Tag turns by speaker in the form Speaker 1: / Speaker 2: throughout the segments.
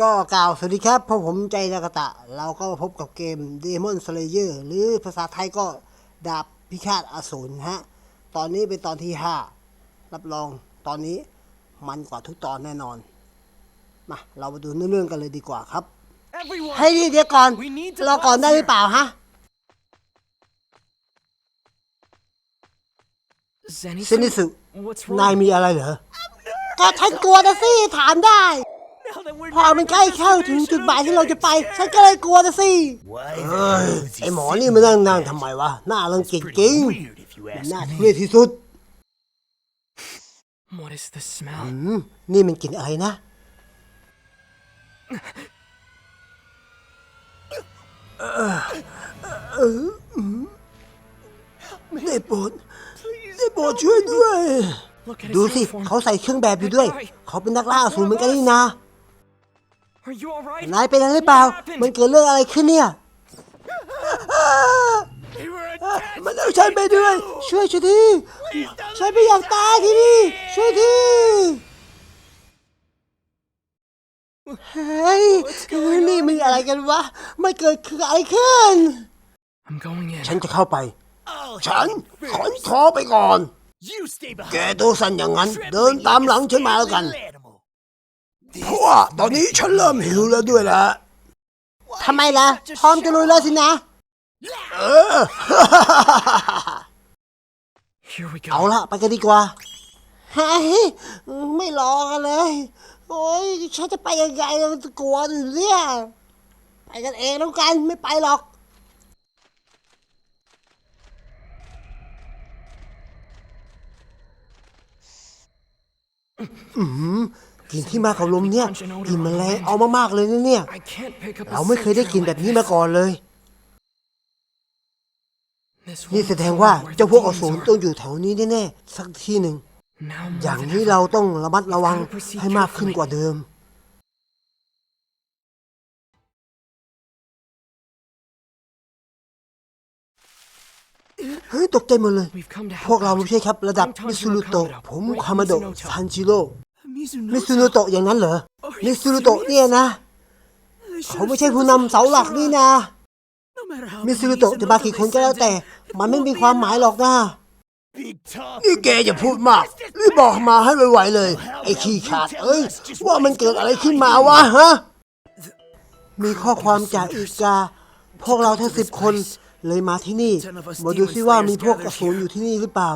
Speaker 1: ก็กล่าวสวัสดีครับพวกผมใจนากาตะ เราก็มาพบกับเกม Demon Slayer หรือภาษาไทยก็ดาบพิฆาตอสูรฮะ ตอนนี้เป็นตอนที่ 5 รับรองตอนนี้มันกว่าทุกตอนแน่นอน มาเรามาดูเรื่องๆกันเลยดีกว่าครับ
Speaker 2: Everyone!
Speaker 1: ให้ยเดี๋ยวก่อน
Speaker 2: We need to
Speaker 1: รอก่อนได้
Speaker 2: pause
Speaker 1: หรือเปล่าฮะ
Speaker 2: Zenitsu?
Speaker 1: เซนิสึ
Speaker 2: What's
Speaker 1: นาย
Speaker 2: wrong?
Speaker 1: มีอะไรเหรอก็ฉันกลัวนะสิถามได้
Speaker 2: Now that we're
Speaker 1: พอมันใกล้เข้าถึงจุดหมายที่เราจะไป ฉันก็เลยกลัวนะสิ
Speaker 3: Why
Speaker 1: เอ้ยไอหมอนี่มานั่งนั่งทำไมวะหน้ารังเกียจจริง
Speaker 3: weird if you
Speaker 1: มัน
Speaker 3: ask
Speaker 1: น่า
Speaker 3: me.
Speaker 1: ทุเรศที่สุด
Speaker 2: What is the smell?
Speaker 1: อืมนี่มันกลิ่นอะไรนะ ได้โปรดได้โปรดช่วยด้วย
Speaker 2: Look at
Speaker 1: ดู
Speaker 2: his
Speaker 1: สิ
Speaker 2: uniform.
Speaker 1: เขาใส่เครื่องแบบอยู่ด้วย เขาเป็นนักล่าอสูรเหมือนกันนี่นา
Speaker 2: Are you alright?
Speaker 1: นายเป็นอะไรหรือเปล่า
Speaker 2: What happened?
Speaker 1: มันเกิดเรื่องอะไรขึ้นเนี่ย
Speaker 3: They were attached
Speaker 1: มันเอาฉันไปด้วย ช่วยฉันทีฉันไม่อยากตายที่นี่ช่วยทีเฮ้ยนี่มีอะไรกันวะไม่เกิดคืออะไรขึ้น
Speaker 2: I'm going in.
Speaker 1: ฉันจะเข้าไป
Speaker 3: Oh,
Speaker 1: ฉันขนคอไปก่อน
Speaker 3: you stay
Speaker 1: แก
Speaker 3: behind.
Speaker 1: ตัวสั่นอย่างนั้น เดินตามหลังฉันมาแล้วกัน
Speaker 3: Animal.
Speaker 1: เพราะว่าตอนนี้ฉันเริ่มหิวแล้วด้วยละทำไมล่ะ พร้อมจะลุยแล้วสินะ เออ
Speaker 2: Here we
Speaker 1: เอา
Speaker 2: go.
Speaker 1: ละไปกันดีกว่าเฮ้ยไม่รอกันเลย โอ้ยฉันจะไปยังไงมันกลัวอยู่เนี่ย ไปกันเองแล้วกันไม่ไปหรอก อืม กลิ่นที่มากับลมเนี่ยกลิ่นมันแรงเอามากๆเลยนะเนี่ย
Speaker 2: I can't pick up
Speaker 1: เรา
Speaker 2: a
Speaker 1: ไม่เคยได้
Speaker 2: scent
Speaker 1: กลิ่น
Speaker 2: trail
Speaker 1: แบบ
Speaker 2: like
Speaker 1: นี้
Speaker 2: this.
Speaker 1: มาก่อนเลย
Speaker 2: This
Speaker 1: นี่
Speaker 2: won't
Speaker 1: แสดง
Speaker 2: tell
Speaker 1: ว่า
Speaker 2: me where
Speaker 1: เจ้า
Speaker 2: the
Speaker 1: พวกอ
Speaker 2: demons
Speaker 1: สูร
Speaker 2: are.
Speaker 1: ต้องอยู่แถวนี้แน่ๆสักที่หนึ่ง
Speaker 2: Now more
Speaker 1: อย่าง
Speaker 2: than
Speaker 1: นี้
Speaker 2: ever.
Speaker 1: เราต้องระมัดระวังให้มากขึ้นกว่าเดิมเฮ้ยตกใจหมดเลย
Speaker 2: We've come to
Speaker 1: พวก
Speaker 2: help
Speaker 1: เรา
Speaker 2: out.
Speaker 1: ไม่ใช่ครับ ระดับ
Speaker 2: I'm
Speaker 1: มิ
Speaker 2: Tanjiro
Speaker 1: ซูรุโตะ
Speaker 2: Kamado.
Speaker 1: ผม
Speaker 2: Right,
Speaker 1: คามาโดะ
Speaker 2: Mizunoto.
Speaker 1: ซันจิโร่
Speaker 3: Mizuno.
Speaker 1: มิซูรุโตะอย่างนั้นเหรอ มิซูรุโตะเนี่ยนะ เขาไม่ใช่ผู้นำเสาหลักนี่นะ
Speaker 3: No matter how
Speaker 1: มิซูรุโตะจะมากี่คนก็แล้วแต่ มันไม่มีความหมายหรอกนะ
Speaker 3: big talk.
Speaker 1: นี่แกอย่าพูดมากรีบบอกมาให้ไวๆเลย ไอ้ขี้ขาดเอ้ย ว่ามันเกิดอะไรขึ้นมาวะฮะ มีข้อความจากอีกา พวกเราทั้งสิบคนเลยมาที่นี่ มาดูซิว่ามีพวกอสูรอยู่ที่นี่หรือเปล่า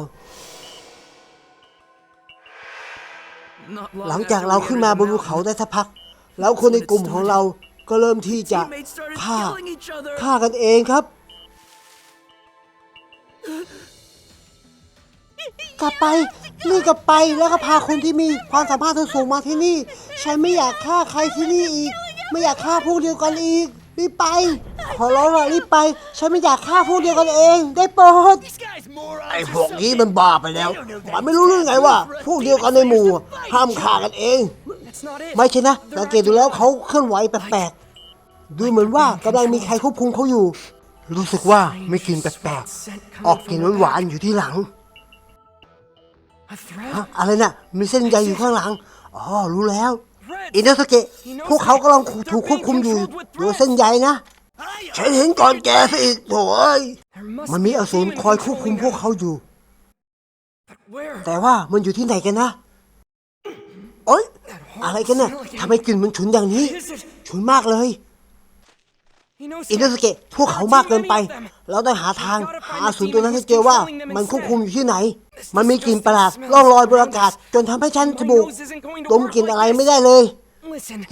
Speaker 1: หลังจากเราขึ้นมาบนภูเขาได้สักพัก แล้วคนในกลุ่มของเราก็เริ่มที่จะฆ่าฆ่ากันเองครับ กลับไปรีบกลับไปแล้วก็พาคนที่มีความสามารถสูงมาที่นี่ ฉันไม่อยากฆ่าใครที่นี่อีก ไม่อยากฆ่าพวกเดียวกันอีก รีบไป ขอร้องละรีบไป ฉันไม่อยากฆ่าพวกเดียวกันเอง ได้โปรด
Speaker 3: These guys morons
Speaker 1: ไอ้
Speaker 3: or
Speaker 1: พวกนี้
Speaker 3: something.
Speaker 1: มันบ้าไปแล้วมันไม่รู้เรื่องไงว่า พวกเดียวกันในหมู่ ห้ามฆ่ากันเอง
Speaker 2: That's not it.
Speaker 1: ไม่ใช่นะ
Speaker 2: They're
Speaker 1: สังเกตดูแล้วเขาเคลื่อนไหวแปลกๆ ดูเหมือนว่ากำลังมีใครควบคุมเขาอยู่ รู้สึกว่าไม่กลิ่นแปลกๆ ออกกลิ่นหวานๆอยู่ที่หลัง
Speaker 2: A thread?
Speaker 1: ฮะอะไรน่ะ มีเส้นใยอยู่ข้างหลัง อ๋อ รู้แล้ว
Speaker 2: Thread.
Speaker 1: อินโนสเกะพวกเขากำลังถูกควบคุมอยู่โดยเส้นใยนะฉันเห็นก่อนแกซะอีกโถ่เอ้ยมันมีอสูรคอยควบคุมพวกเขาอยู่ แต่ว่ามันอยู่ที่ไหนกันนะโอ๊ยอะไรกันน่ะทำไมกลิ่นมันฉุนอย่างนี้ ฉุนมากเลยอินโนสเกะพวกเขามากเกินไป เราต้องหาทางหาอสูรตัวนั้นให้เจอว่า มันควบคุมอยู่ที่ไหน มันมีกลิ่นประหลาดล่องลอยบนอากาศ จนทำให้ฉันจมูกดมกลิ่นอะไรไม่ได้เลย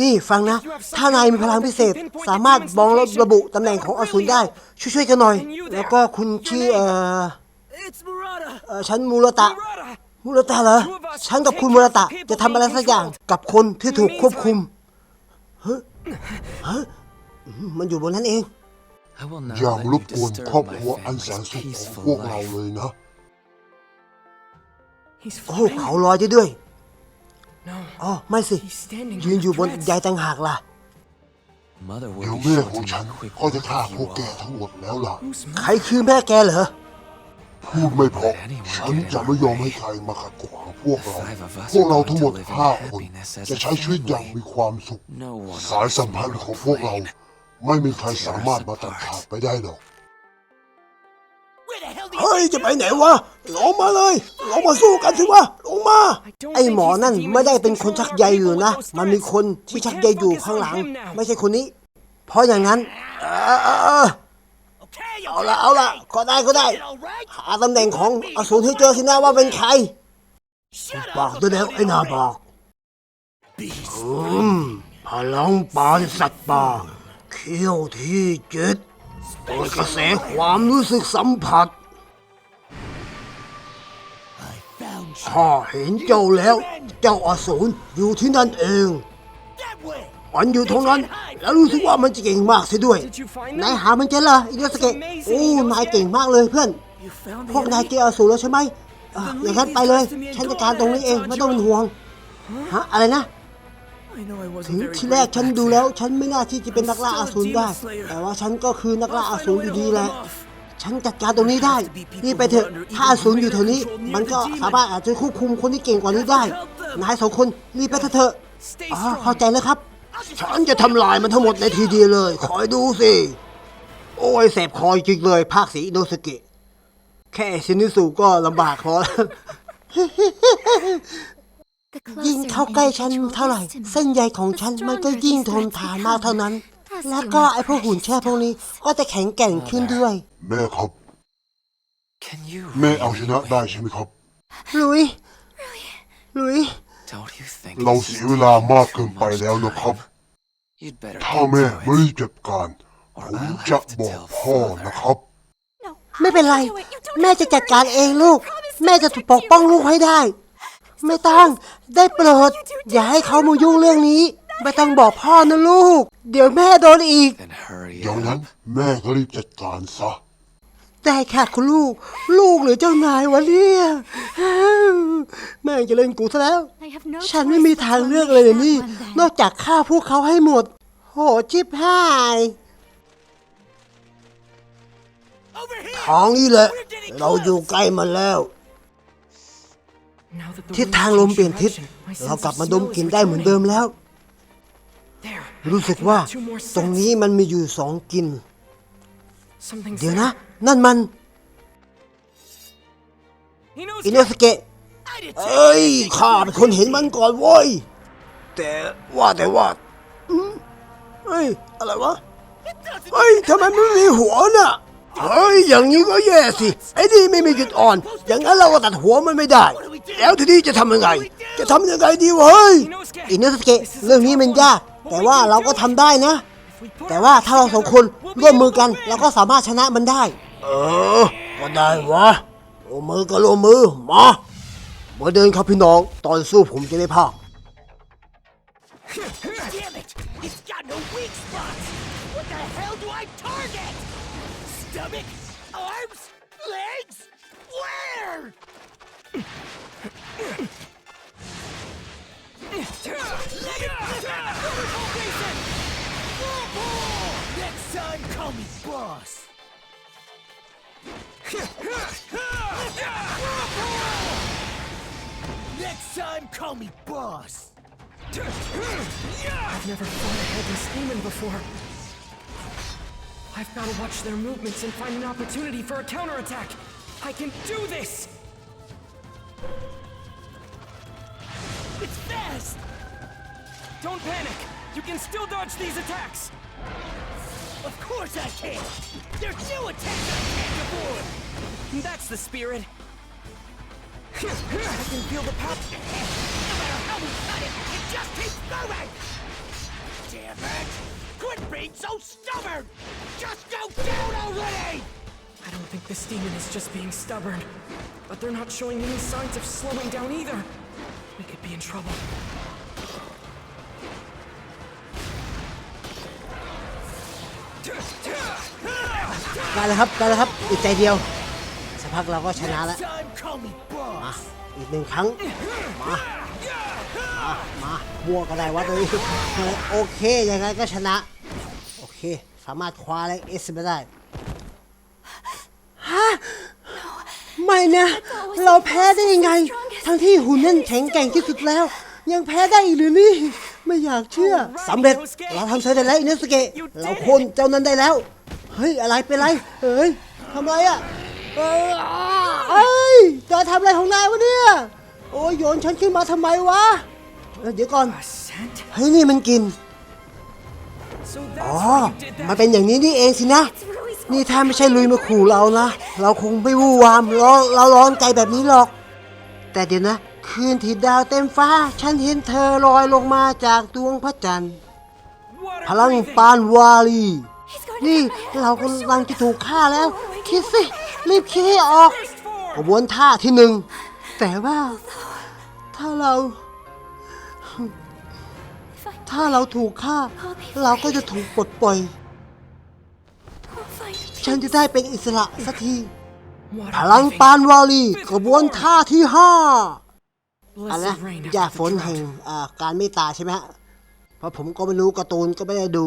Speaker 1: นี่ฟังนะ ถ้านายมีพลังพิเศษ สามารถมองและระบุตำแหน่งของอสูรได้ ช่วยๆกันหน่อย แล้วก็คุณชื่อเอ่อ
Speaker 3: It's Murata.
Speaker 1: เอ่อฉันมูรตะ
Speaker 2: Murata!
Speaker 1: มูรตะเหรอ ฉันกับคุณมูรตะจะทำอะไรสักอย่างกับคนที่ถูกควบคุมเฮ้ยฮะอืมมันอยู่บนนั้นเอง
Speaker 4: I will not
Speaker 5: อย่า
Speaker 4: let
Speaker 5: ร
Speaker 4: you
Speaker 5: บกวนครอบ
Speaker 4: disturb
Speaker 5: ครัว
Speaker 4: my
Speaker 5: อันแสน
Speaker 4: family's
Speaker 5: สุขของ
Speaker 4: peaceful
Speaker 5: พวกเรา
Speaker 4: life.
Speaker 5: เลยนะ
Speaker 2: He's
Speaker 1: โอ้
Speaker 2: flying.
Speaker 1: เขาลอยได้ด้วย
Speaker 2: No.
Speaker 1: อ๋อไม่สิ
Speaker 2: He's standing
Speaker 1: ยืน
Speaker 2: on
Speaker 1: อยู่บน
Speaker 2: threads.
Speaker 1: ใยต่างหากล่ะ
Speaker 4: Mother
Speaker 5: เดี๋ยว
Speaker 4: will be
Speaker 5: แม่
Speaker 4: sure
Speaker 5: ของ
Speaker 4: to
Speaker 5: ฉัน
Speaker 4: know
Speaker 5: ก็จะ
Speaker 4: quickly
Speaker 5: ฆ่า
Speaker 4: if
Speaker 5: พว
Speaker 4: you
Speaker 5: กแก
Speaker 4: are.
Speaker 5: ทั้งหมดแล้วล่ะ
Speaker 2: Who's
Speaker 1: ใครคือแม่แกเหรอ
Speaker 5: พูดไม่เพราะ
Speaker 4: Let anyone
Speaker 5: ฉัน
Speaker 4: get in
Speaker 5: จะ
Speaker 4: our
Speaker 5: ไม่ยอม
Speaker 4: way.
Speaker 5: ให้ใครมาขัดขวางพวกเรา
Speaker 4: The five of us
Speaker 5: พวกเรา
Speaker 4: are
Speaker 5: ทั้งหมด
Speaker 4: going to live in
Speaker 5: ห้าคน
Speaker 4: happiness as
Speaker 5: จะ
Speaker 4: a
Speaker 5: ใช้ชีวิตอย่าง
Speaker 4: family.
Speaker 5: มีความสุข
Speaker 4: No one
Speaker 5: สาย
Speaker 4: on
Speaker 5: สัม
Speaker 4: this
Speaker 5: พันธ์
Speaker 4: mortal
Speaker 5: ของพวกเรา
Speaker 4: plane
Speaker 5: ไม่มีใครสามารถมาตัดขาดไปได้หรอก
Speaker 1: เฮ้ย
Speaker 3: you
Speaker 1: จะไปไหนวะ ลงมาเลย ลงมาสู้กันสิวะ ลงมา ไอหมอนั่นไม่ได้เป็นคนชักใยอยู่นะ มันมีคนที่ชักใยอยู่ข้างหลัง ไม่ใช่คนนี้ เพราะอย่างนั้นเออเออเออ
Speaker 3: Okay,
Speaker 1: เอาละเอาละก็ได้ก็ได้
Speaker 3: all right?
Speaker 1: หาตำแหน่งของอสูรให้เจอสินะว่าเป็นใคร
Speaker 3: Shut
Speaker 1: บอก
Speaker 3: up
Speaker 1: ด้วยแล้ว
Speaker 3: about
Speaker 1: ไอ้
Speaker 3: it
Speaker 1: นาบ
Speaker 3: already.
Speaker 1: อก
Speaker 3: Beast.
Speaker 1: อืมพลังปานสัตว์ป่าเขี้ยวที่เจ็ด โดยกระแสความรู้สึกสัมผัสข้าเห็นเจ้าแล้ว เจ้าอสูรอยู่ที่นั่นเอง มันอยู่ตรงนั้น แล้วรู้สึกว่ามันจะเก่งมากเสียด้วย นายหามันเจอเหรออินโนสเกะโอ้ นายเก่งมากเลยเพื่อน พวกนายเจออสูรแล้วใช่ไหมอย่างนั้นไปเลย ฉันจัดการตรงนี้เอง ไม่ต้องเป็นห่วง ฮะ อะไรนะ ถึ
Speaker 3: wasn't
Speaker 1: ง
Speaker 3: very
Speaker 1: ที่แรก
Speaker 3: brave
Speaker 1: ฉัน
Speaker 3: back
Speaker 1: ดู
Speaker 3: then.
Speaker 1: แล้ว ฉันไม่น่าที่จะเป็นนักล่าอสูรได้ แต่ว่าฉันก็คือนักล่าอสูรอยู่ดีแหละฉันจัดการตรงนี้ได้ นี่ไปเถอะ ถ้าอสูรอยู่แถวนี้ มันก็สามารถอาจจะควบคุมคนที่เก่งกว่านี้ได้ นายสองคนรีบไปเถอะ
Speaker 2: Stay
Speaker 1: อ๋อ
Speaker 2: strong.
Speaker 1: เข้าใจแล้วครับ ฉันจะทำลายมันทั้งหมดในทีเดียวเลย คอยดูสิ โอ้ยแสบคอจริงเลย ภาคสีอินโนสเกะ แค่ชินิสุก็ลำบากพอแล้ว ยิ่งเข้าใกล้ฉันเท่าไหร่ เส้นใยของฉันมันก็ยิ่งทนทานมากเท่านั้น แล้วก็ไอ้พวกหุ่นแช่พวกนี้ก็จะแข็งแกร่งขึ้นด้วย
Speaker 5: แม่ครับ
Speaker 4: Can you
Speaker 5: แม่เอาช
Speaker 4: really
Speaker 5: นะ
Speaker 4: do it?
Speaker 5: ได้ใช่ไหมครับ
Speaker 1: หลุยหลุย
Speaker 4: Don't you think
Speaker 5: เรา
Speaker 4: this
Speaker 5: เสีย
Speaker 4: is
Speaker 5: เวลา
Speaker 4: taking
Speaker 5: มาก
Speaker 4: too
Speaker 5: เกินไป
Speaker 4: much
Speaker 5: แล้วนะครับ
Speaker 4: time? You'd better
Speaker 5: ถ้า
Speaker 4: get
Speaker 5: แม่
Speaker 4: to
Speaker 5: ไม่
Speaker 4: it.
Speaker 5: รีบจัดการผมจะบอกพ่อนะครับ
Speaker 1: ไม่เป็นไร แม่จะจัดการเองลูก แม่จะปกป้องลูกให้ได้ ไม่ต้อง ได้โปรด อย่าให้เขามายุ่งเรื่องนี้ ไม่ต้องบอกพ่อนะลูก เดี๋ยวแม่โดนอีก
Speaker 4: Then hurry
Speaker 5: อย่างนั้น
Speaker 4: up.
Speaker 5: แม่ก็รีบจัดการซะ
Speaker 1: ได้ค่ะคุณลูก ลูกหรือเจ้านายวะเนี่ยแม่งจะเล่นกูซะแล้ว ฉันไม่มีทางเลือกเลยเดี๋ยวนี่นอกจากฆ่าพวกเขาให้หมด โหชิบหาย
Speaker 3: Over here.
Speaker 1: ทางนี้แหละ เราอยู่ใกล้มันแล้ว
Speaker 2: Now that the
Speaker 1: ทิศ
Speaker 2: wind
Speaker 1: ทางลม
Speaker 2: changed
Speaker 1: เปลี่ยนทิศ
Speaker 2: direction, my
Speaker 1: เรา
Speaker 2: sense
Speaker 1: กลับ
Speaker 2: of
Speaker 1: มาดม
Speaker 2: smell
Speaker 1: กลิ่น
Speaker 2: is
Speaker 1: ได้เหมือนเดิม
Speaker 2: returning.
Speaker 1: แล้ว
Speaker 2: There.
Speaker 1: รู้สึกว่า
Speaker 2: Two more
Speaker 1: ตรง
Speaker 2: sets.
Speaker 1: นี้มันมีอยู่สองกลิ่น
Speaker 2: Something's
Speaker 1: เดี๋ยว
Speaker 2: there.
Speaker 1: นะ นั่นมัน
Speaker 2: He knows
Speaker 1: อินโนสเกะ
Speaker 3: I did
Speaker 1: เอ้ยข้าเป็นคนเห็นมันก่อนเว้ย แต่ว่าแต่ว่าอืมเฮ้ย อะไรวะ เฮ้ยทำไมมันไม่มีหัวน่ะ เฮ้ยอย่างนี้ก็แย่สิ ไอ้นี่ไม่มีจุดอ่อน อย่างนั้นเราก็ตัดหัวมันไม่ได้ แล้วทีนี้จะทำยังไง จะทำยังไงดีวะเฮ้ยอินโนสเกะเรื่องนี้มันยากแต่ว่าเราก็ทำได้นะ
Speaker 2: If we put
Speaker 1: แต่
Speaker 2: our
Speaker 1: ว่า
Speaker 2: backs
Speaker 1: ถ้าเราสองคน
Speaker 2: together, we'll be
Speaker 1: ร่วมมือ
Speaker 2: able
Speaker 1: กัน
Speaker 2: to
Speaker 1: เราก็สามารถชนะมันได้ เออ ก็ได้วะร่วมมือก็ร่วมมือมามาเดินครับพี่น้อง ตอนสู้ผมจะได้ภาค
Speaker 3: Stomach? Arms? Legs? Where? Let it Next time, call me boss. Next time, call me boss.
Speaker 2: I've never fought a headless demon before. I've got to watch their movements and find an opportunity for a counterattack. I can do this!
Speaker 3: It's fast.
Speaker 2: Don't panic! You can still dodge these attacks!
Speaker 3: Of course I can. There's new attacks I can't avoid.
Speaker 2: That's the spirit. I can feel the power.
Speaker 3: No matter how we cut it, it just keeps moving. Damn it! Quit being so stubborn. Just go down already.
Speaker 2: I don't think this demon is just being stubborn. But they're not showing any signs of slowing down either. We could be in trouble.
Speaker 1: ได้แล้วครับได้แล้วครับอีกใจเดียวสักพักเราก็ชนะแล้ว
Speaker 3: Next time, call me
Speaker 1: มา
Speaker 3: boss.
Speaker 1: อีกหนึ่งครั้ง มา มามาบัวก็ได้วะตัวนี้โอเคยังไงก็ชนะ โอเค สามารถคว้าแรเอสไปได้ฮะไม่นะ เราแพ้ได้ยังไง ทั้งที่หุ่นนั่นแข็งแกร่งที่สุดแล้ว ยังแพ้ได้อีกหรือนี่ ไม่อยากเชื่อสำเร็จเราทำเสร็จแล้วอินสเกะเราโคนเจ้านั้นได้แล้ว เฮ้ย อะไรเป็นไรเฮ้ยทำไรอะเอ้ยเอ้ยจะทำอะไรของนายวะเนี่ย โอ้ยโยนฉันขึ้นมาทำไมวะเอ้ยเดี๋ยวก่อน
Speaker 2: A scent?
Speaker 1: เฮ้ยนี่มันกิน
Speaker 2: So
Speaker 1: อ๋อ
Speaker 2: that's why you did
Speaker 1: มัน
Speaker 2: that.
Speaker 1: เป็นอย่างนี้นี่เองสินะ นี่ถ้าไม่ใช่ลุยมาขู่เรานะ เราคงไม่วู่วามเราเราร้อนใจแบบนี้หรอก แต่เดี๋ยวนะ คืนที่ดาวเต็มฟ้า ฉันเห็นเธอลอยลงมาจากดวงพระจันทร์
Speaker 2: Water
Speaker 1: พลัง
Speaker 2: breathing.
Speaker 1: ปานวาลี นี่เรากำลังจะถูกฆ่าแล้ว คิดสิ รีบคิดให้ออก
Speaker 2: First four.
Speaker 1: กระบวนท่าที่หนึ่ง แต่ว่า ถ้าเรา ถ้าเราถูกฆ่า เราก็จะถูกปลดปล่อย ฉันจะได้เป็นอิสระสักที
Speaker 2: Water
Speaker 1: พลัง
Speaker 2: breathing.
Speaker 1: ปานวาลีกระบวนท่าที่ห้าอะไร
Speaker 2: Blessed
Speaker 1: นะ
Speaker 2: rain
Speaker 1: หยา
Speaker 2: after
Speaker 1: ฝ
Speaker 2: the
Speaker 1: นแห่ง
Speaker 2: drought.
Speaker 1: อ่าการเมตตาใช่ไหมฮะ เพราะผมก็ไม่รู้การ์ตูนก็ไม่ได้ดู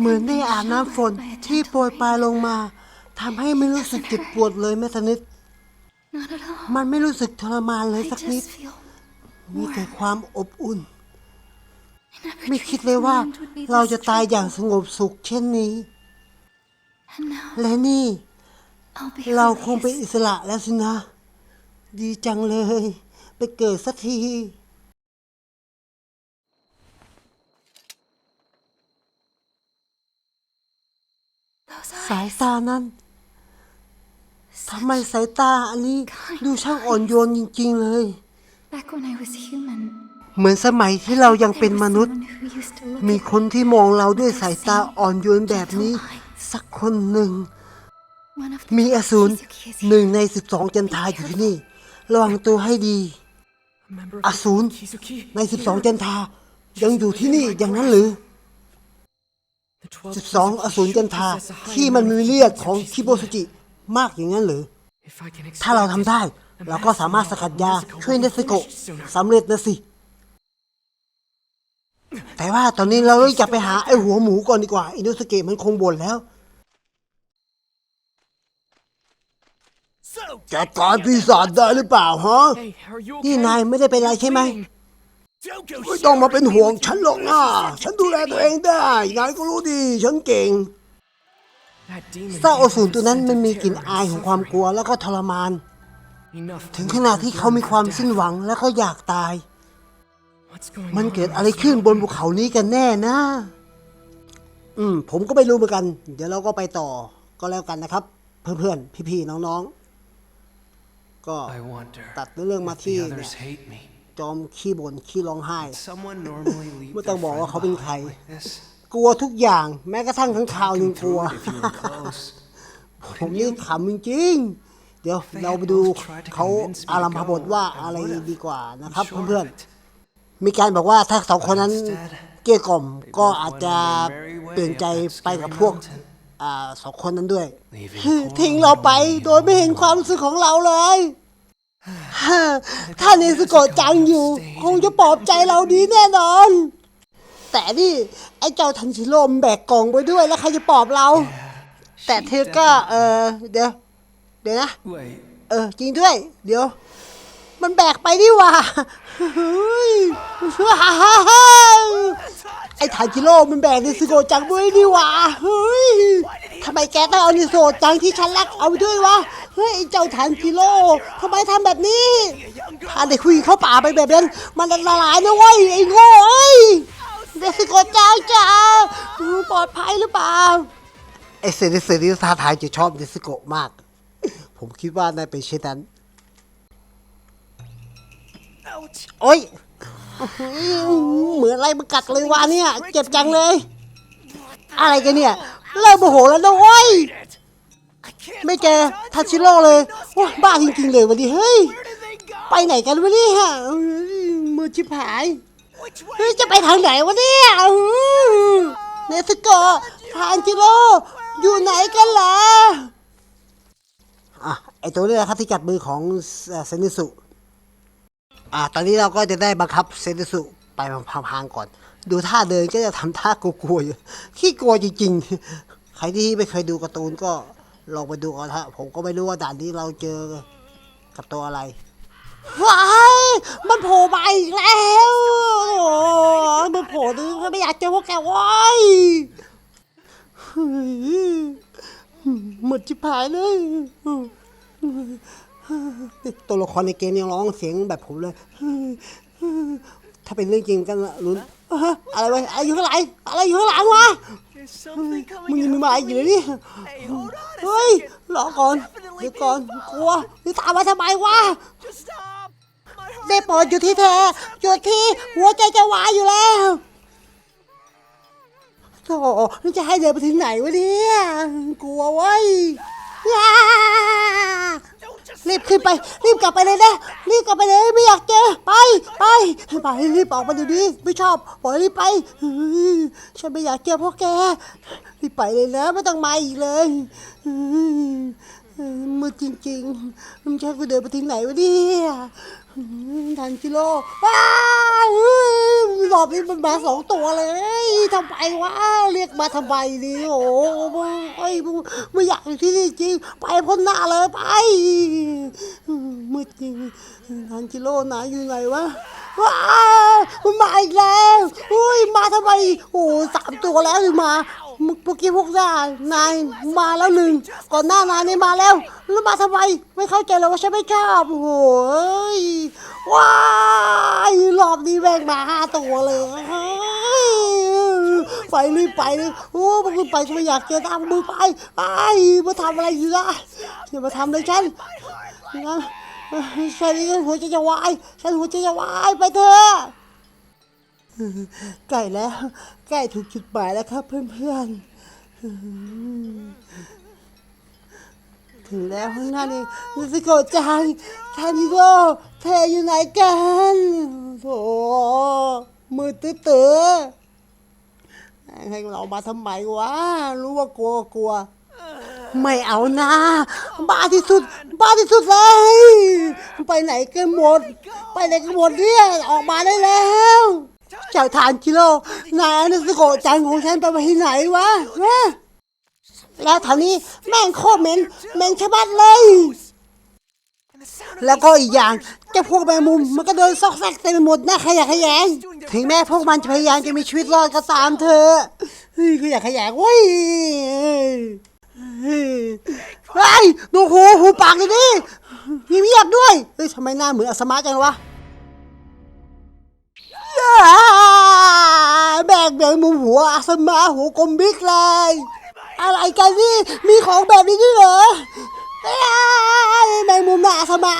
Speaker 1: เหมือนได้อาบน้ำฝนที่โปรยปลายลงมาทำให้ไม่รู้สึกเจ็บปวดเลยแม้แต่นิด มันไม่รู้สึกทรมานเลยสักนิด มีแต่ความอบอุ่น ไม่คิดเลยว่าเราจะตายอย่างสงบสุขเช่นนี้ และนี่ เราคงเป็นอิสระแล้วสินะ ดีจังเลย ไปเกิดสักทีสายตานั้นทำไมสายตาอันนี้ดูช่างอ่อนโยนจริง ๆ เลย
Speaker 6: Back when I was human,
Speaker 1: เหมือนสมัยที่เรายังเป็น
Speaker 6: there was
Speaker 1: มนุษย์
Speaker 6: someone who used to look
Speaker 1: มี
Speaker 6: at
Speaker 1: คนที่มองเราด้วยสายตาอ่อนโยนแบบนี้ สักคนหนึ่ง
Speaker 6: one of the
Speaker 1: มีอสูร
Speaker 6: Shizuki is
Speaker 1: หนึ่งในสิบสองจันทราอยู่ที่นี่ ระวังตัวให้ดี
Speaker 2: A member of
Speaker 1: อ
Speaker 2: the
Speaker 1: สูร
Speaker 2: Kizuki
Speaker 1: ในสิบสองจันทรายังอยู่ที่นี่อย่างนั้นหรือ
Speaker 2: The 12
Speaker 1: สิบสองอสูร
Speaker 2: Kizuki
Speaker 1: จันทรา
Speaker 2: possess a high
Speaker 1: ที่มันมี
Speaker 2: number of
Speaker 1: เลือดของ
Speaker 2: Kizuki
Speaker 1: คิโบสุจิมากอย่างนั้นหรือ
Speaker 2: If I can
Speaker 1: ถ้าเราทำได้
Speaker 2: extract it,
Speaker 1: เราก็สามารถสกัดยา
Speaker 2: Nezuko
Speaker 1: ช่วย
Speaker 2: will
Speaker 1: เน
Speaker 2: be
Speaker 1: สโกะ
Speaker 2: finished sooner.
Speaker 1: สำเร็จนะสิ แต่ว่าตอนนี้เราต้องกลับไปหาไอ้หัวหมูก่อนดีกว่าอินุสเกะมันคงบ่นแล้ว
Speaker 3: So
Speaker 1: จัดการปีศาจได้หรือเปล่าฮะ
Speaker 2: Hey, are you
Speaker 1: นี่
Speaker 2: okay?
Speaker 1: นายไม่ได้เป็นไรใช่ไหม
Speaker 2: Bleeding.
Speaker 3: don't go
Speaker 1: ไม่ต้องมาเป็นห่วง
Speaker 3: shouting
Speaker 1: ฉันหรอกนะฉันดูแลตัวเองได้ นายก็รู้ดี ฉันเก่ง
Speaker 2: That demon
Speaker 1: เศร้าอ
Speaker 2: gave
Speaker 1: สูร
Speaker 2: him
Speaker 1: ตัว
Speaker 2: a
Speaker 1: นั้น
Speaker 2: scent
Speaker 1: มัน
Speaker 2: of
Speaker 1: มีกลิ่น
Speaker 2: terror
Speaker 1: อายของความกลัวแล้วก็ทรมาน
Speaker 2: Enough to
Speaker 1: ถึง
Speaker 2: make
Speaker 1: ขนาด
Speaker 2: her
Speaker 1: ที่เขามี
Speaker 2: yearn
Speaker 1: ความ
Speaker 2: for
Speaker 1: สิ้น
Speaker 2: death.
Speaker 1: หวังแล้วก็อยากตาย
Speaker 2: What's going
Speaker 1: มัน
Speaker 2: on
Speaker 1: เกิด
Speaker 2: in
Speaker 1: อะไร
Speaker 2: this
Speaker 1: ขึ้นบน
Speaker 2: mountain?
Speaker 1: ภูเขานี้กันแน่นะ อืม ผมก็ไม่รู้เหมือนกัน เดี๋ยวเราก็ไปต่อก็แล้วกันนะครับ เพื่อนๆ พี่ๆ น้องๆ ก็
Speaker 4: I wonder
Speaker 1: ตัดเรื่องมา
Speaker 4: if
Speaker 1: ที่
Speaker 4: the
Speaker 1: เนี่
Speaker 4: others
Speaker 1: ย
Speaker 4: hate me.
Speaker 1: จอมขี้บ่นขี้ร้องไห้
Speaker 4: Someone normally leave
Speaker 1: ไม่ต้อง
Speaker 4: their
Speaker 1: บอกว่า
Speaker 4: friend
Speaker 1: เขาเป็นใคร
Speaker 4: behind like this.
Speaker 1: กลัวทุกอย่างแม้กระทั่งข้างข่าวยัง
Speaker 4: Talking
Speaker 1: กลัว
Speaker 4: through it if you were close.
Speaker 1: ผมนี่ขำจริงๆ เดี๋ยวเราไปดูเขาอารัมพบทว่าอะไรดีกว่านะครับ
Speaker 4: Sure
Speaker 1: เพื่อน
Speaker 4: of it.
Speaker 1: ๆมีการบอกว่าถ้าสองคนนั้นเกลี้ยกล่อมก็อาจจะเปลี่ยนใจไปกับพวกอ่าสองคนนั้นด้วย ทิ้งเราไปโดยไม่เห็นความรู้สึกของเราเลยถ้าเนสโกะจังอยู่ คงจะปลอบใจเราดีแน่นอน แต่นี่ไอ้เจ้าทันชิโร่มนแบกกล่องไปด้วยแล้วใครจะปลอบเรา แต่เธอก็เออเดี๋ยว เดี๋ยวนะ
Speaker 4: Wait,
Speaker 1: เออ จริงด้วย เดี๋ยว มันแบกไปนี่หว่าเฮ้ยไอ้ทาจิโร่มันแบกนิสโกะจังด้วยนี่หว่าเฮ้ยทำไมแกต้องเอานิสโกะจังที่ฉันรักเอาไปด้วยวะเฮ้ยไอ้เจ้าทันจิโร่ทำไมทำแบบนี้พาเด็กผู้หญิงเข้าป่าไปแบบนั้น มันอันตรายนะเว้ยไอ้โง่เอ้ยนิสโกะจังจ้าปลอดภัยหรือเปล่า ไอ้เซนิสเซนิสท่าทางจะชอบนิสโกะมาก ผมคิดว่าน่าเป็นเช่นนั้น
Speaker 3: Ouch!
Speaker 1: โอ๊ยอื้อหือเหมือนอะไรมันกัดเลยวะเนี่ย เจ็บจังเลย อะไรกันเนี่ย เริ่มโมโหแล้วนะเว้ย
Speaker 3: It. I can't
Speaker 1: ไม่เจอ
Speaker 3: find Tanjiro
Speaker 1: ทัชชิโร่เลยว้าบ้าจริงๆเลยวันนี้เฮ้ย
Speaker 3: Where did they go?
Speaker 1: ไปไหนกันวะเนี่ยอื้อมือชิบหาย
Speaker 3: Which
Speaker 1: เฮ้ย
Speaker 3: way?
Speaker 1: จะไปทางไหนวะเนี่ยอื้อเนสโกะทานจิโร่อยู่ไหนกันล่ะ อะไอตัวนี้แหละครับที่กัดมือของเซนิสุอ่าตอนนี้เราก็จะได้บังคับเซนิสุไปพังๆก่อน ดูท่าเดินก็จะทำท่ากลัวๆอยู่ขี้กลัวจริงๆ ใครที่ไม่เคยดูการ์ตูนก็ลองไปดูกันฮะผมก็ไม่รู้ว่าด่านนี้เราเจอกับตัวอะไรว้ายมันโผล่มาอีกแล้วโอ้มันโผล่ดึงไม่อยากเจอพวกแกว้าย มดจิบหายเลยตัวละครในเกมยังร้องเสียงแบบผมเลย ถ้าเป็นเรื่องจริงกันละลุ้นฮะอะไรวะอะไรอยู่ข้างหลังอะไรอยู่ข้างหลังวะ
Speaker 4: There's something
Speaker 1: มึง
Speaker 4: coming
Speaker 1: ยัง
Speaker 4: out
Speaker 1: ไม่
Speaker 4: of
Speaker 1: มาอีกเลยนี่
Speaker 4: Hey, hold on a
Speaker 1: เฮ้ย
Speaker 4: second.
Speaker 1: รอก่อนเดี๋ยวก่อนกลัวนี่ตามมาทำไมวะ
Speaker 4: Just stop. My heart
Speaker 1: ได้โปรดอยู่ที่เธอหยุดที่หัวใจจะวายอยู่แล้ว โธ่นี่จะให้เดินไปถึงไหนวะเนี่ย กลัวเว้ยอ้ารีบขึ้นไป รีบกลับไปเลยนะ รีบกลับไปเลยไม่อยากเจอ ไป ไป ไป รีบออกมาเดี๋ยวนี้ไม่ชอบปล่อยรีบไปเฮ้ยฉันไม่อยากเจอพวกแก รีบไปเลยนะไม่ต้องมาอีกเลยเฮ้ยมืดจริงๆมันจะให้กูเดินไปถึงไหนวะเนี่ย ทันจิโร่ว้าวรอบนี้มันมาสองตัวเลยทำไมวะเรียกมาทำไมดิโอ้ไม่ไม่อยากอยู่ที่นี่จริง ไปพ้นหน้าเลยไปมืดจริงทันจิโร่นาอยู่ไหนวะ ว้าวมันมาอีกแล้วอุ้ยมาทำไมโอ้สามตัวแล้วถึงมาเมื่อกี้พวกนานายมาแล้วหนึ่งก่อนหน้านายนี่มาแล้วแล้วมาทำไมไม่เข้าใจเลยว่าฉันไม่ชอบโอ้โหยว้ายรอบนี้แม่งมาห้าตัวเลยไปรีบไปเลยโอ้มึงไปก็ไม่อยากเจอตามมือไปไอ้มาทำอะไรอยู่ล่ะอย่ามาทำเลยฉันนะ ฉันหัวใจจะวายฉันหัวใจจะวายไปเถอะใกล้แล้วใกล้ถูกจุดหมายแล้วครับเพื่อนๆถึงแล้วข้างหน้านี่มิสโกจังทานิโร่เธออยู่ไหนกันโถมือตื้อตื้อให้เรามาทำไมวะรู้ว่ากลัวกลัว ไม่เอานะ บ้าที่สุด บ้าที่สุดเลย ไปไหนกันหมด ไปไหนกันหมดเนี่ยออกมาได้แล้วเจ้าทานจิโร่นายนิสโกะจังของฉันไปไว้ที่ไหนวะแล้วแถวนี้แม่งโคตรเหม็นเหม็นชะบัดเลย แล้วก็อีกอย่างเจ้าพวกแมงมุมมันก็เดินซอกแซกเต็มไปหมดนะขยะขยงถึงแม้พวกมันจะพยายามจะมีชีวิตรอดก็ตามเธอเฮ้ยขยะขยงเว้ย เฮ้ยดูหูหูปากเลยดิเมียบด้วย เฮ้ยทำไมหน้าเหมือนอสมาจังวะแบกแบงมุมหัวอสมาหัวกลมบิ๊กเลย อะไรกันนี่ มีของแบบนี้ด้วยเหรอเอ้ยแมงมุมหน้าสมา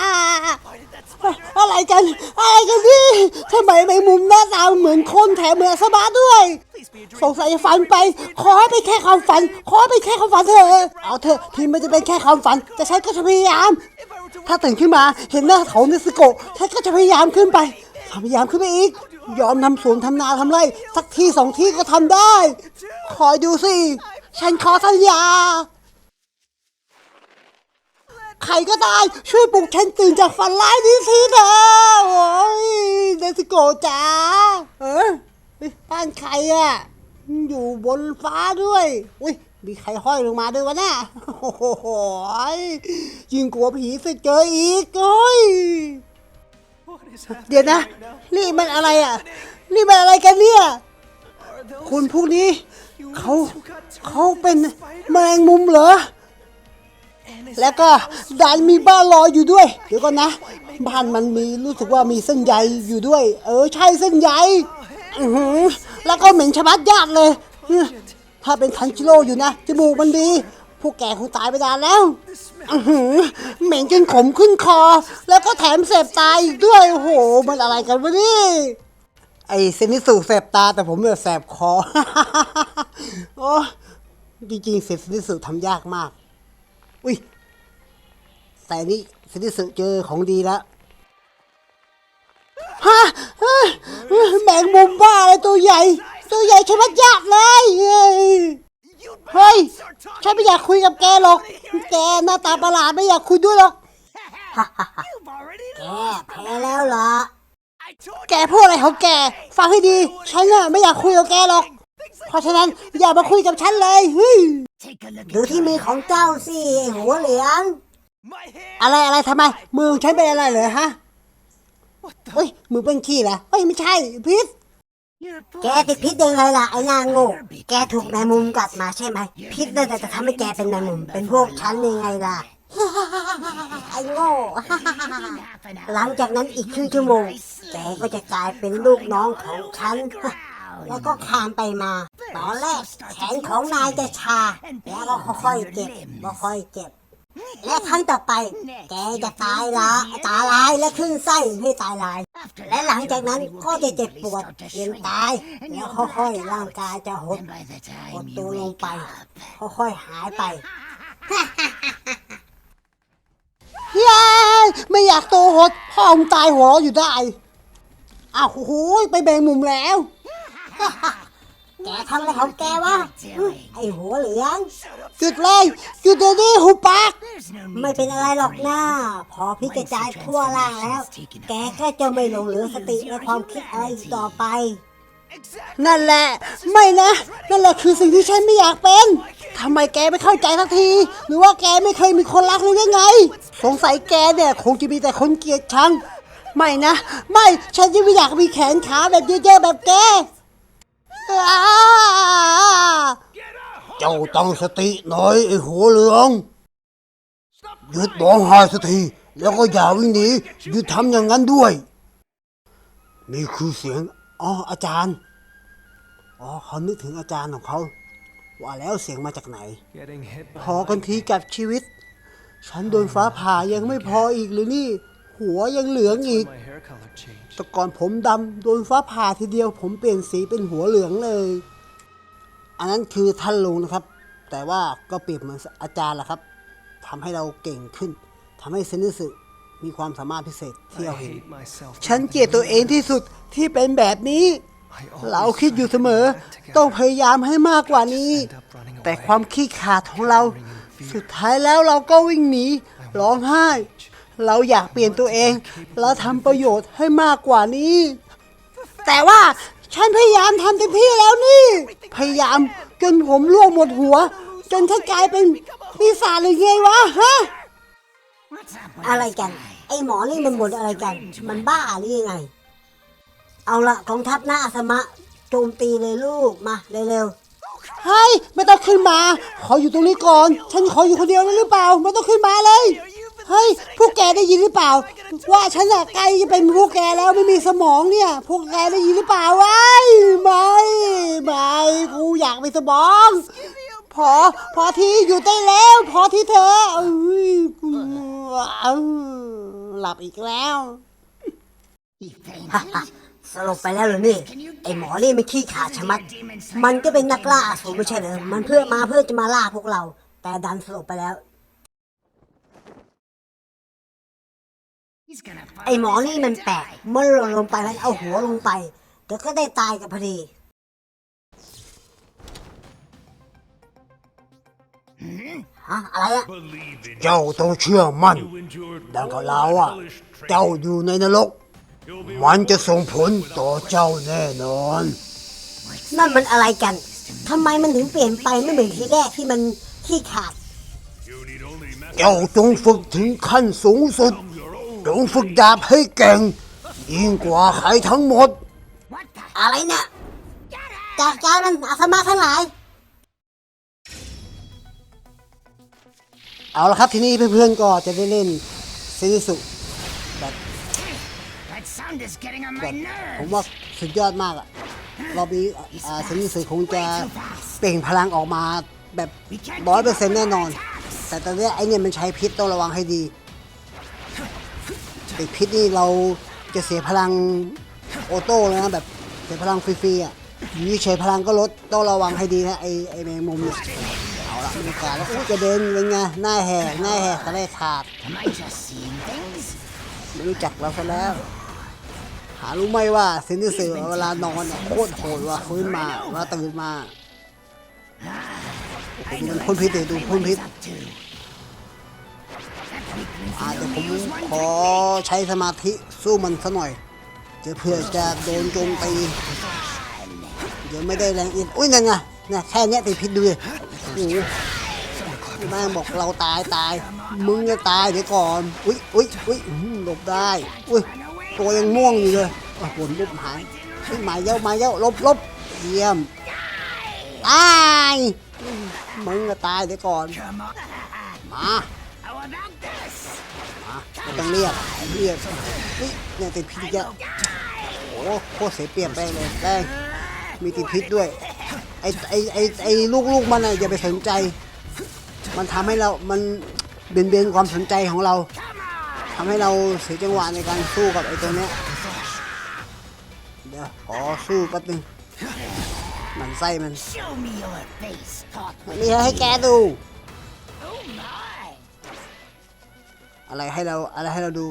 Speaker 1: อะไรกันอะไรกันนี่ทำไมแมงมุมหน้าตาเหมือนคนแถมเหมือนสมาด้วย สงสัยฝันไป ขอให้เป็นแค่ความฝัน ขอให้เป็นแค่ความฝันเถอะเอาเถอะที่มันจะเป็นแค่ความฝัน แต่ฉันก็จะพยายาม ถ้าตื่นขึ้นมาเห็นหน้าของเนสโกะฉันก็จะพยายามขึ้นไปพยายามขึ้นไปอีก ยอมทำสวนทำนาทำไร สักที่สองที่ก็ทำได้คอยดูสิ ฉันขอสัญญา ใครก็ได้ช่วยปลุกฉันตื่นจากฝันร้ายนี้สิเถอะโอ้ยเนสโกจ๋าเออเฮ้ยบ้านใครอะอยู่บนฟ้าด้วยอุ้ยมีใครห้อยลงมาด้วยวะเนี่ยโอ้โหยิงกลัวผีสิเจออีกโอ้ยเดี๋ยวนะ นี่มันอะไรอะ นี่มันอะไรกันเนี่ย
Speaker 4: Are those
Speaker 1: คนพวกนี้ เขาเขาเป็นแมลงมุมเหรอ แล้วก็ดันมีบ้านรออยู่ด้วย เดี๋ยวก่อนนะ บ้านมันมีรู้สึกว่ามีเส้นใยอยู่ด้วย เออใช่เส้นใยอือหือแล้วก็เหม็นชะมัดญาติเลย ถ้าเป็นทันจิโร่อยู่นะจมูกมันดีพวกแก่คงตายไปนานแล้วอือหือเหม็นจนขมขึ้นคอ แล้วก็แถมเสพตาอีกด้วย โอ้โห มันอะไรกันวะนี่ ไอเซนิสุแสบตาแต่ผมเนี่ยแสบคอ โอ้จริงๆเซนิสุทำยากมาก อุ้ย แต่อันนี่เซนิสุเจอของดีแล้วฮะแมงมุมบ้าอะไรตัวใหญ่ ตัวใหญ่ชะมัดยากเลยเฮ้ยฉันไม่อยากคุยกับแกหรอก แกหน้าตาประหลาดไม่อยากคุยด้วยหรอกแกแพ้แล้วเหรอแกพูดอะไรของแก ฟังให้ดี ฉันน่ะไม่อยากคุยกับแกหรอก เพราะฉะนั้นอย่ามาคุยกับฉันเลยเฮ้ย
Speaker 3: Take a look
Speaker 1: ดูที่มือของเจ้าสิหัวเหลือง
Speaker 4: My hand!
Speaker 1: อะไรอะไรทำไม มือฉันเป็นอะไรเหรอฮะ
Speaker 4: What the?
Speaker 1: เฮ้ยมือเป็นขี้เหรอเฮ้ยไม่ใช่พิษ
Speaker 7: แกติดพิษยังไงล่ะไอ้นางโง่แกถูกแมงมุมกัดมาใช่ไหม พิษนั่นแหละจะทำให้แกเป็นแมงมุม เป็นพวกฉันยังไงล่ะไอ้โง่ หลังจากนั้นอีกครึ่งชั่วโมงแกก็จะกลายเป็นลูกน้องของฉัน แล้วก็คลานไปมา ตอนแรกแขนของนายจะชา แล้วก็ค่อยๆเจ็บค่อยๆเจ็บ และครั้งต่อไป แกจะตายละตาลายและขึ้นไส้ให้ตายลาย และหลังจากนั้นก็จะเจ็บปวดจนตาย แล้วค่อยๆร่างกายจะหดหดตัวลงไป ค่อยๆหายไป
Speaker 1: เย้ไม่อยากโตหดพ่อมึงตายหัวเราะอยู่ได้อ้าวโอ้โหไปแบ่งมุมแล้ว
Speaker 7: แกทำอะไรของแกวะอืมไอหัวเหลือง
Speaker 1: หยุดเลยหยุดเดี๋ยวนี้หุบปาก
Speaker 7: ไม่เป็นอะไรหรอกนะพอพิษกระจายทั่วร่างแล้ว แกก็จะไม่หลงเหลือสติและความคิดอะไรอีกต่อไป
Speaker 1: นั่นแหละ ไม่นะ นั่นแหละคือสิ่งที่ฉันไม่อยากเป็นทำไมแกไม่เข้าใจสักที หรือว่าแกไม่เคยมีคนรักหรือยังไง สงสัยแกเนี่ยคงจะมีแต่คนเกลียดชัง ไม่นะ ไม่ ฉันจะไม่อยากมีแขนขาแบบเยอะๆแบบแกอ้า เจ้าตั้งสติหน่อยไอ้หัวเหลืองหยุดร้องไห้สักที แล้วก็อย่าวิ่งหนีหยุดทำอย่างนั้นด้วย นี่คือเสียงอ๋ออาจารย์อ๋อเขานึกถึงอาจารย์ของเขา ว่าแล้วเสียงมาจากไหน พอกันทีกับชีวิต ฉันโดนฟ้าผ่ายังไม่พออีกหรือนี่ หัวยังเหลืองอีก
Speaker 4: my hair color changed.
Speaker 1: แต่ก่อนผมดำโดนฟ้าผ่าทีเดียว ผมเปลี่ยนสีเป็นหัวเหลืองเลย อันนั้นคือท่านลุงนะครับ แต่ว่าก็เปรียบเหมือนอาจารย์แหละครับทำให้เราเก่งขึ้นทำให้เซนิสึมีความสามารถพิเศษที่
Speaker 4: I
Speaker 1: เราเห็น
Speaker 4: hate myself.
Speaker 1: ฉันเกลียดตัวเองที่สุดที่เป็นแบบนี้ เราคิดอยู่เสมอ ต้องพยายามให้มากกว่านี้ แต่ความขี้ขลาดของเรา สุดท้ายแล้วเราก็วิ่งหนีร้องไห้ เราอยากเปลี่ยนตัวเองแล้วทำประโยชน์ให้มากกว่านี้ แต่ว่าฉันพยายามทำเต็มที่แล้วนี่ พยายามจนผมร่วงหมดหัว จนถ้ากลายเป็นปีศาจหรือไงวะฮะ
Speaker 7: อะไรกัน ไอหมอนี่มันบ่นอะไรกัน มันบ้าหรือยังไง เอาละกองทัพหน้าอาสมะโจมตีเลยลูกมาเร็ว
Speaker 1: เฮ้ยไม่ต้องขึ้นมา ขออยู่ตรงนี้ก่อน ฉันขออยู่คนเดียวได้หรือเปล่าไม่ต้องขึ้นมาเลย เฮ้ย พวกแกได้ยินหรือเปล่า ว่าฉันอะใกล้จะเป็นพวกแกแล้วไม่มีสมองเนี่ย พวกแกได้ยินหรือเปล่าวะไม่ไม่กูอยากมีสมอง พอ พอทีอยู่ได้แล้ว พอที่เธอเอ้ยกูอ้หลับอีกแล้ว
Speaker 7: สลบไปแล้วเหรอนี่ไอหมอนี่ไม่ขี้ขาดชะมัด มันก็เป็นนักล่าอสูรไม่ใช่เหรอมันเพื่อมาเพื่อจะมาล่าพวกเรา แต่ดันสลบไปแล้ว ไอหมอนี่มันแปลกเมื่อหล่นลงไปแล้วเอาหัวลงไปเดี๋ยวก็ได้ตายกันพอดี ฮะ อะไรอะ
Speaker 1: เจ้าต้องเชื่อมั่นดังกับเราอะ เจ้าอยู่ในนรก มันจะส่งผลต่อเจ้าแน่นอน
Speaker 7: นั่นมันอะไรกันทำไมมันถึงเปลี่ยนไปไม่เหมือนทีแรกที่มันขี้ขาด
Speaker 1: เจ้าจงฝึกถึงขั้นสูงสุด จงฝึกดาบให้เก่ง ยิ่งกว่าใครทั้งหมด
Speaker 7: อะไรเนี่ยจากการมันอาสมาทั้งหลาย
Speaker 1: เอาละครับทีนี้เพื่อนๆก็จะได้เล่นซีสุแบบแบบผมว่าสุดยอดมากอะรอบนี้อ่าซีรีสุคงจะเปล่งพลังออกมาแบบร้อยเปอร์เซ็นต์แน่นอน แต่ตอนนี้ไอเนี่ยมันใช้พิษต้องระวังให้ดี ติดพิษนี่เราจะเสียพลังโอโต้เลยนะแบบเสียพลังฟรีๆอะอยู่เฉยพลังก็ลดต้องระวังให้ดีนะไอไอแมงมุมเนี่ยเอาละมีโอกาสแล้วอู้จะเดินเป็นไงหน้าแหกหน้าแหกทะเลขาดไม่รู้จักเราซะแล้ว หารู้ไหมว่าเซนติเซอร์เวลานอนเนี่ยโคตรโหดว่ะฟื้นมาวลาตื่นมาโอ้โหมันพ่นพิษเดี๋ยวดูพ่นพิษ อาแต่ผมขอใช้สมาธิสู้มันซะหน่อยจะเพื่อจะโดนโจมตีเดี๋ยวไม่ได้แรงอินอุ้ยนั่นไงนี่แค่เนี้ยติดพิษดูดิโอ้แม่บอกเราตายตาย มึงจะตายเดี๋ยวก่อนอุ้ยอุ้ยอุ้ยหลบได้อุ้ยตัวยังม่วงอยู่เลยอะผลลุบหายเฮ้ยมาเย้ามาเย้าลบลบเยี่ยมตายมึงจะตายเดี๋ยวก่อนมา
Speaker 3: How about this?
Speaker 1: มาไม่ต้องเรียกเรียกเฮ้ยเนี่ยติดพิษเยอะโอ้โหโคตรเสียเปรียบแป้งเลยแป้งมีติดพิษด้วยไอไอไอไอลูกลูกมันอะอย่าไปสนใจ มันทำให้เรา มันเบียนเบียนความสนใจของเราทำให้เราเสียจังหวะในการสู้กับไอตัวเนี้ยเดี๋ยวขอสู้แป๊บนึงมันไส้มัน
Speaker 3: Show me your face, thought.
Speaker 1: มันมีอะไรให้แกดู
Speaker 3: Oh my!
Speaker 1: อะไรให้เราอะไรให้เราดู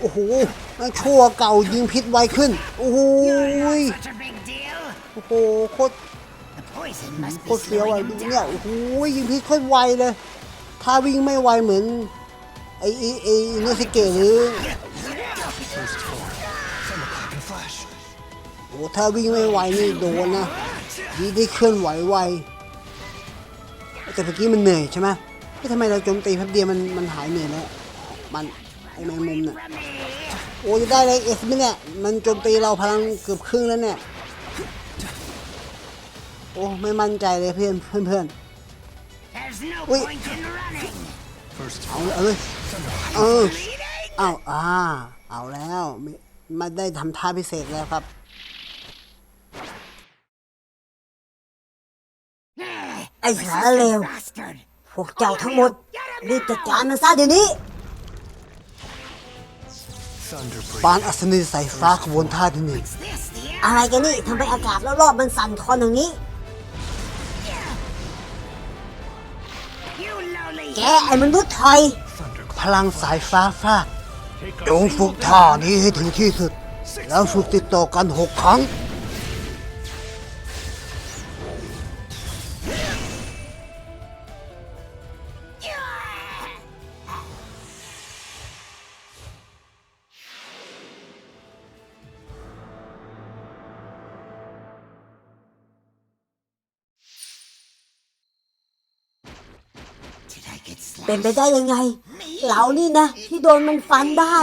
Speaker 1: โอ้โหนั่นชั่วเก่ายิงพิษไวขึ้น โอ้โหยโอ้โหโคตรโคตรเฟี้ยวอะดูเนี่ย โอ้โหยิงพิษโคตรไวเลย ถ้าวิ่งไม่ไวเหมือนไอ้ไอ้ไอ้เนสเกะหรือโอ้ถ้าวิ่งไม่ไวนี่โดนนะดีได้เคลื่อนไหวไวแต่เมื่อกี้มันเหนื่อยใช่ไหม เฮ้ยทำไมเราโจมตีแป๊บเดียวมันมันหายเหนื่อยแล้ว มันไอ้แมงมุมเนี่ยโอ้จะได้เลยเอสไหมเนี่ยมันโจมตีเราพลังเกือบครึ่งแล้วเนี่ยโอ้ไม่มั่นใจเลยเพื่อนเพื่อนเพื่อนอา
Speaker 4: floor.
Speaker 1: เลยเอาเลยเออเอาอ่าเอาแล้วมาได้ทำท่าพิเศษแล้วครับ
Speaker 7: ไอ้สารเลว พวกเจ้าทั้งหมดรีบจัดการมันซะเดี๋ยวนี้
Speaker 4: Thunder
Speaker 1: ปาน
Speaker 4: breathing.
Speaker 1: อัศนีสายฟ้าขบวนท่าที่หนึ่ง
Speaker 3: This, the
Speaker 7: อะไรกันนี่ทำไมอากาศรอบๆมันสั่นคลอนอย่างนี้
Speaker 3: You lowly
Speaker 7: แกไอ้มนุษย์ถอย
Speaker 4: Thunder
Speaker 1: พลังสายฟ้าฟาดจงฝึกท่านี้ให้ถึงที่สุด แล้วฝึกติดต่อกันหกครั้ง
Speaker 7: เป็น
Speaker 3: slapped?
Speaker 7: ไปได้ยังไง เรานี่นะ ที่โดนมันฟันได้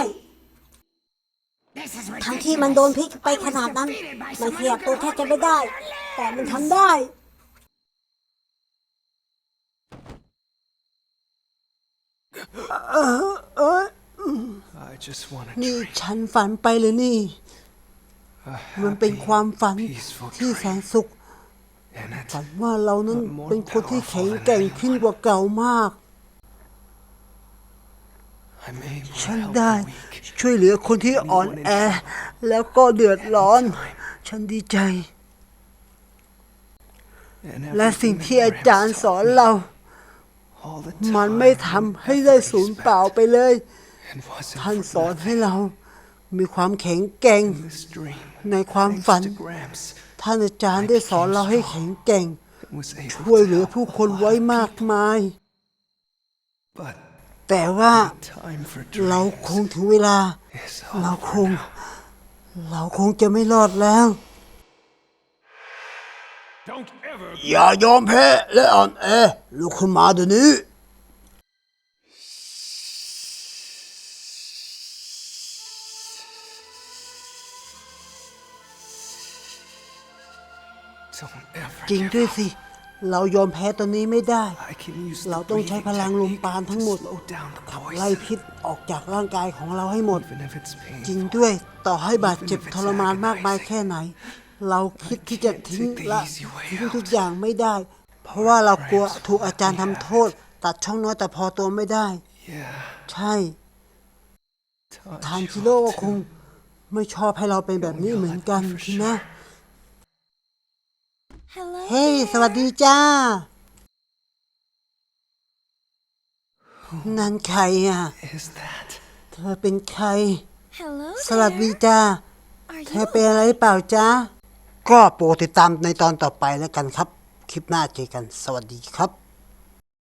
Speaker 3: This is
Speaker 7: ทั้งที่มันโดนพิษไปขนาดนั้น มันขยับตัวแทบจะไม่ได้ แต่มันทำได้
Speaker 4: I just want to
Speaker 1: นี่
Speaker 4: dream
Speaker 1: ฉันฝันไปเลยนี่
Speaker 4: a
Speaker 1: มันเป็น
Speaker 4: happy,
Speaker 1: ความฝัน
Speaker 4: peaceful
Speaker 1: ที่แส
Speaker 4: dream.
Speaker 1: นสุข
Speaker 4: And it
Speaker 1: ฝันว่าเรานั้นเป็นคนที่แข็งแกร่งขึ้นกว่าเก่ามาก
Speaker 4: I'm able
Speaker 1: ฉันได้ช่วยเหลือคนที่อ่อนแอ แล้วก็เดือดร้อน ฉันดีใจ และสิ่งที่อาจารย์สอนเรา มันไม่ทำให้ได้สูญเปล่าไปเลย ท่านสอนให้เรา มีความแข็งแกร่ง ในความฝัน ท่านอาจารย์ได้สอนเราให้แข็งแกร่ง ช่วยเหลือผู้คนไว้มากมาย
Speaker 4: But
Speaker 1: แต่ว่า
Speaker 4: time for
Speaker 1: เรา
Speaker 4: dreams
Speaker 1: คงถึงเวลา
Speaker 4: is
Speaker 1: เรา
Speaker 4: over
Speaker 1: คง
Speaker 4: now.
Speaker 1: เราคงจะไม่รอดแล้ว
Speaker 3: Don't ever
Speaker 1: อย่ายอมแพ้และอ่อนแอลุกขึ้นมาเดี๋ยวนี้
Speaker 4: Don't ever
Speaker 1: จริง
Speaker 4: give
Speaker 1: ด้วย
Speaker 4: up.
Speaker 1: สิ เรายอมแพ้ตอนนี้ไม่ได้
Speaker 4: I can use
Speaker 1: เรา
Speaker 4: the
Speaker 1: ต้องใช้
Speaker 4: breathing
Speaker 1: พลังลม
Speaker 4: technique
Speaker 1: ปราณทั้งหมด
Speaker 4: to slow down the
Speaker 1: ขับไล่
Speaker 4: poison,
Speaker 1: พิษออกจากร่างกายของเราให้หมด
Speaker 4: even if it's
Speaker 1: จริง
Speaker 4: painful.
Speaker 1: ด้วยต่อให้บาดเจ็บทรมานมากมายแค่ไหน เราคิดที่จะทิ้งละทิ้งทุกอย่างไม่ได้ เพราะว่าเรากลัวถูกอาจารย์ทำโทษ ตัดช่องน้อยแต่พอตัวไม่ได้
Speaker 4: Yeah,
Speaker 1: ใช่
Speaker 4: touch
Speaker 1: ทาน
Speaker 4: you
Speaker 1: ชิโร่ก็
Speaker 4: too.
Speaker 1: คงไม่ชอบให้เราเป็นแบบนี้เหมือนกันพี่นะ
Speaker 6: Hello.
Speaker 1: เฮ้ย สวัสดีจ้า นั่นใครอะ
Speaker 4: Is that
Speaker 1: เธอเป็นใคร
Speaker 6: Hello.
Speaker 1: สวัสดีจ้า
Speaker 6: Are
Speaker 1: เธ
Speaker 6: you
Speaker 1: อเป็นอะไรหรือเปล่าจ้า ก็โปรดติดตามในตอนต่อไปแล้วกันครับ คลิปหน้าเจอกัน สวัสดีครับ